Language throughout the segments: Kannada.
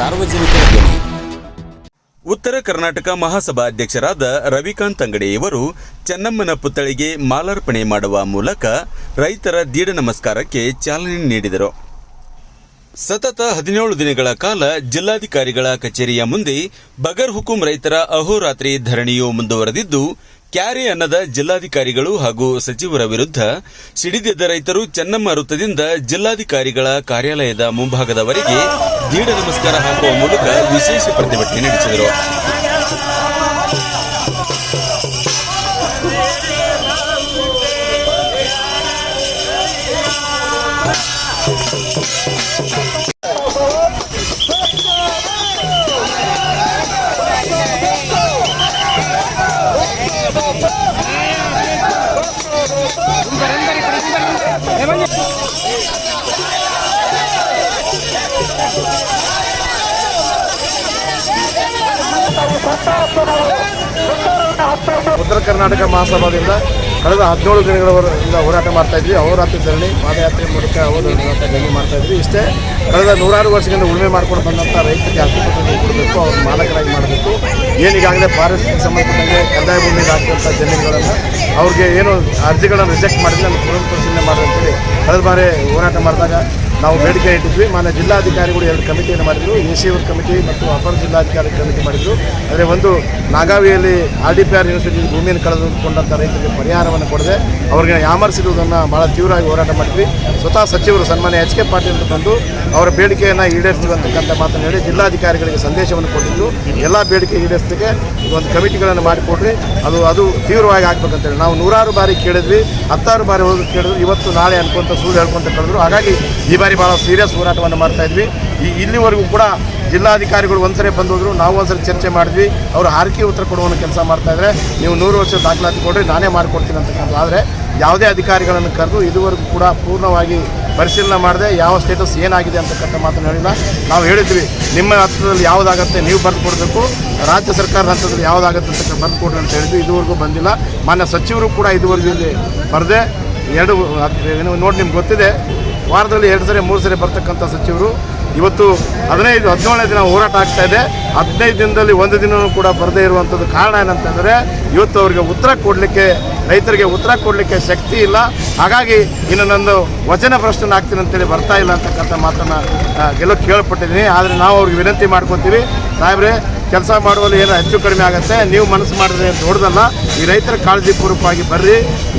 ಸಾರ್ವಜನಿಕರ ಧ್ವನಿ ಉತ್ತರ ಕರ್ನಾಟಕ ಮಹಾಸಭಾ ಅಧ್ಯಕ್ಷರಾದ ರವಿಕಾಂತ್ ಅಂಗಡಿಯವರು ಚೆನ್ನಮ್ಮನ ಪುತ್ಥಳಿಗೆ ಮಾಲಾರ್ಪಣೆ ಮಾಡುವ ಮೂಲಕ ರೈತರ ದೀಡ ನಮಸ್ಕಾರಕ್ಕೆ ಚಾಲನೆ ನೀಡಿದರು. ಸತತ ಹದಿನೇಳು ದಿನಗಳ ಕಾಲ ಜಿಲ್ಲಾಧಿಕಾರಿಗಳ ಕಚೇರಿಯ ಮುಂದೆ ಬಗರ್ ಹುಕುಂ ರೈತರ ಅಹೋರಾತ್ರಿ ಧರಣಿಯು ಮುಂದುವರೆದಿದ್ದು ಕ್ಯಾರೆ ಅನ್ನದ ಜಿಲ್ಲಾಧಿಕಾರಿಗಳು ಹಾಗೂ ಸಚಿವರ ವಿರುದ್ಧ ಸಿಡಿದೆದ್ದ ರೈತರು ಚೆನ್ನಮ್ಮ ವೃತ್ತದಿಂದ ಜಿಲ್ಲಾಧಿಕಾರಿಗಳ ಕಾರ್ಯಾಲಯದ ಮುಂಭಾಗದವರೆಗೆ ದೀಢ ನಮಸ್ಕಾರ ಹಾಕುವ ಮೂಲಕ ವಿಶೇಷ ಪ್ರತಿಭಟನೆ ನಡೆಸಿದರು. ಉತ್ತರ ಕರ್ನಾಟಕ ಮಹಾಸಭಾದಿಂದ ಕಳೆದ ಹದಿನೇಳು ದಿನಗಳವರೆಯಿಂದ ಹೋರಾಟ ಮಾಡ್ತಾ ಇದ್ವಿ. ಅವರಾತ್ರಿ ಧರಣಿ, ಪಾದಯಾತ್ರೆ ಮೂಲಕ ಅವರು ಧರಣಿ ಮಾಡ್ತಾ ಇದ್ವಿ. ಇಷ್ಟೇ ಕಳೆದ ನೂರಾರು ವರ್ಷಗಳಿಂದ ಉಳುಮೆ ಮಾಡ್ಕೊಂಡು ಬಂದಂಥ ರೈತರಿಗೆ ಹಕ್ಕುಪತ್ರವನ್ನು ಕೊಡಬೇಕು, ಅವ್ರ ಮಾಲಕರಾಗಿ ಮಾಡಬೇಕು. ಏನೀಗಾಗಲೇ ಫಾರೆಸ್ಟ್ಗೆ ಸಂಬಂಧಪಟ್ಟಂಗೆ ಕಂದಾಯ ಭೂಮಿಗೆ ಹಾಕಿದಂಥ ಜಮೀನುಗಳನ್ನು ಅವ್ರಿಗೆ ಏನು ಅರ್ಜಿಗಳನ್ನು ರಿಜೆಕ್ಟ್ ಮಾಡಿದ್ರೆ ಅದನ್ನು ಪುನರ್ ಪರಿಶೀಲನೆ ಮಾಡಿ ಅಂತೇಳಿ ಕಳೆದ ಬಾರಿ ಹೋರಾಟ ಮಾಡಿದಾಗ ನಾವು ಬೇಡಿಕೆ ಇಟ್ಟಿದ್ವಿ. ಮಾನ್ಯ ಜಿಲ್ಲಾಧಿಕಾರಿಗಳು ಎರಡು ಕಮಿಟಿಯನ್ನು ಮಾಡಿದ್ರು. ಎ ಸಿ ಅವ್ರ ಕಮಿಟಿ ಮತ್ತು ಅಪರ ಜಿಲ್ಲಾಧಿಕಾರಿ ಕಮಿಟಿ ಮಾಡಿದ್ರು. ಅಂದರೆ ಒಂದು ನಾಗಾವಿಯಲ್ಲಿ R D P R university ಭೂಮಿಯನ್ನು ಕಳೆದುಕೊಂಡಂಥ ರೈತರಿಗೆ ಪರಿಹಾರವನ್ನು ಕೊಡದೆ ಅವರಿಗೆ ಯಾಮರಿಸಿರುವುದನ್ನು ಭಾಳ ತೀವ್ರವಾಗಿ ಹೋರಾಟ ಮಾಡಿದ್ವಿ. ಸ್ವತಃ ಸಚಿವರು ಸನ್ಮಾನ್ಯ ಎಚ್ ಕೆ ಪಾಟೀಲ್ ಬಂದು ಅವರ ಬೇಡಿಕೆಯನ್ನು ಅಂತಕ್ಕಂಥ ಮಾತನ್ನು ಹೇಳಿ ಜಿಲ್ಲಾಧಿಕಾರಿಗಳಿಗೆ ಸಂದೇಶವನ್ನು ಕೊಟ್ಟಿದ್ದು ಎಲ್ಲ ಬೇಡಿಕೆ ಈಡೇರಿಸಲಿಕ್ಕೆ ಒಂದು ಕಮಿಟಿಗಳನ್ನು ಮಾಡಿಕೊಡ್ರಿ ಅದು ಅದು ತೀವ್ರವಾಗಿ ಆಗ್ಬೇಕಂತೇಳಿ ನಾವು ನೂರಾರು ಬಾರಿ ಕೇಳಿದ್ವಿ. ಹತ್ತಾರು ಬಾರಿ ಹೋಗಿ ಕೇಳಿದ್ರು. ಇವತ್ತು ನಾಳೆ ಅನ್ಕೊಂತ ಸುಳ್ಳು ಹೇಳ್ಕೊಂತ ಕಳೆದ್ರು. ಹಾಗಾಗಿ ಈ ಬಾರಿ ಭಾಳ ಸೀರಿಯಸ್ ಹೋರಾಟವನ್ನು ಮಾಡ್ತಾ ಇದ್ವಿ. ಈ ಇಲ್ಲಿವರೆಗೂ ಕೂಡ ಜಿಲ್ಲಾಧಿಕಾರಿಗಳು ಒಂದ್ಸರಿ ಬಂದು ಹೋದ್ರು ನಾವು ಒಂದ್ಸರಿ ಚರ್ಚೆ ಮಾಡಿದ್ವಿ. ಅವರು ಹಾರಕಿ ಉತ್ತರ ಕೊಡುವಂಥ ಕೆಲಸ ಮಾಡ್ತಾ ಇದ್ರೆ ನೀವು ನೂರು ವರ್ಷ ದಾಖಲಾತಿ ಕೊಡ್ರಿ ನಾನೇ ಮಾಡಿಕೊಡ್ತೀನಿ ಅಂತಕ್ಕಂಥ ಆದರೆ ಯಾವುದೇ ಅಧಿಕಾರಿಗಳನ್ನು ಕರೆದು ಇದುವರೆಗೂ ಕೂಡ ಪೂರ್ಣವಾಗಿ ಪರಿಶೀಲನೆ ಮಾಡದೆ ಯಾವ ಸ್ಟೇಟಸ್ ಏನಾಗಿದೆ ಅಂತಕ್ಕಂಥ ಮಾತನ್ನು ಹೇಳಿಲ್ಲ. ನಾವು ಹೇಳಿದ್ವಿ, ನಿಮ್ಮ ಹತ್ರದಲ್ಲಿ ಯಾವುದಾಗತ್ತೆ ನೀವು ಬರೆದು ಕೊಡಬೇಕು, ರಾಜ್ಯ ಸರ್ಕಾರ ಹಂತದಲ್ಲಿ ಯಾವುದಾಗತ್ತೆ ಅಂತ ಬಂದು ಕೊಡ್ರಿ ಅಂತ ಹೇಳಿದ್ವಿ. ಇದುವರೆಗೂ ಬಂದಿಲ್ಲ. ಮಾನ್ಯ ಸಚಿವರು ಕೂಡ ಇದುವರೆಗೂ ಇಲ್ಲಿ ಬರದೆ ಎರಡು ಏನು ನೋಡಿ ನಿಮ್ಗೆ ಗೊತ್ತಿದೆ. ವಾರದಲ್ಲಿ ಎರಡು ಸರಿ, ಮೂರು ಸರಿ ಬರ್ತಕ್ಕಂಥ ಸಚಿವರು ಇವತ್ತು ಹದಿನೈದು, ಹದಿನೇಳನೇ ದಿನ ಹೋರಾಟ ಆಗ್ತಾ ಇದೆ. ಹದಿನೈದು ದಿನದಲ್ಲಿ ಒಂದು ದಿನವೂ ಕೂಡ ಬರದೇ ಇರುವಂಥದ್ದು ಕಾರಣ ಏನಂತಂದರೆ ಇವತ್ತು ಅವರಿಗೆ ಉತ್ತರ ಕೊಡಲಿಕ್ಕೆ, ರೈತರಿಗೆ ಉತ್ತರ ಕೊಡಲಿಕ್ಕೆ ಶಕ್ತಿ ಇಲ್ಲ. ಹಾಗಾಗಿ ಇನ್ನು ನಂದು ವಚನ ಪ್ರಶ್ನೆ ಆಗ್ತೀನಿ ಅಂತೇಳಿ ಬರ್ತಾ ಇಲ್ಲ ಅಂತಕ್ಕಂಥ ಮಾತನ್ನು ಗೆಲುವು ಕೇಳ್ಪಟ್ಟಿದ್ದೀನಿ. ಆದರೆ ನಾವು ಅವ್ರಿಗೆ ವಿನಂತಿ ಮಾಡ್ಕೊತೀವಿ. ಸಾಹೇಬ್ರೆ ಕೆಲಸ ಮಾಡುವಲ್ಲಿ ಏನೋ ಹೆಚ್ಚು ಕಡಿಮೆ ಆಗುತ್ತೆ. ನೀವು ಮನಸ್ಸು ಮಾಡಿದ್ರೆ ದೊಡ್ಡದಲ್ಲ ಈ ರೈತರ ಕಾಳಜಿ ಪೂರ್ವಕವಾಗಿ ಬರ್ರಿ.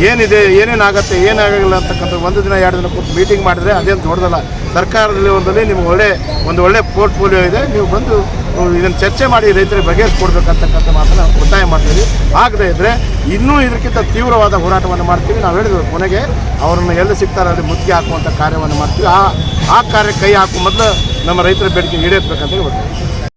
ಏನಿದೆ, ಏನೇನಾಗುತ್ತೆ ಏನಾಗಲ್ಲ ಅಂತಕ್ಕಂಥ ಒಂದು ದಿನ, ಎರಡು ದಿನ ಕೂತು ಮೀಟಿಂಗ್ ಮಾಡಿದ್ರೆ ಅದೇನು ದೊಡ್ಡದಲ್ಲ. ಸರ್ಕಾರದಲ್ಲಿ ಒಂದಲ್ಲಿ ನಿಮ್ಗೆ ಒಳ್ಳೆ, ಒಂದು ಒಳ್ಳೆ ಪೋರ್ಟ್ಫೋಲಿಯೋ ಇದೆ. ನೀವು ಬಂದು ಇದನ್ನು ಚರ್ಚೆ ಮಾಡಿ ರೈತರಿಗೆ ಬಗೆಹರಿಸ್ಕೊಡ್ಬೇಕಂತಕ್ಕಂಥ ಮಾತನ್ನು ಒತ್ತಾಯ ಮಾಡ್ತೀವಿ. ಆಗದೆ ಇದ್ದರೆ ಇನ್ನೂ ಇದಕ್ಕಿಂತ ತೀವ್ರವಾದ ಹೋರಾಟವನ್ನು ಮಾಡ್ತೀವಿ. ನಾವು ಹೇಳಿದ್ವಿ ಕೊನೆಗೆ, ಅವರನ್ನು ಎಲ್ಲಿ ಸಿಗ್ತಾರೆ ಅಲ್ಲಿ ಮುತ್ತಿಗೆ ಹಾಕುವಂಥ ಕಾರ್ಯವನ್ನು ಮಾಡ್ತೀವಿ. ಆ ಆ ಕಾರ್ಯಕ್ಕೆ ಕೈ ಹಾಕುವ ಮೊದಲು ನಮ್ಮ ರೈತರ ಬೇಡಿಕೆ ಈಡೇರ್ಬೇಕಂತ ಹೇಳ್ಬೋದು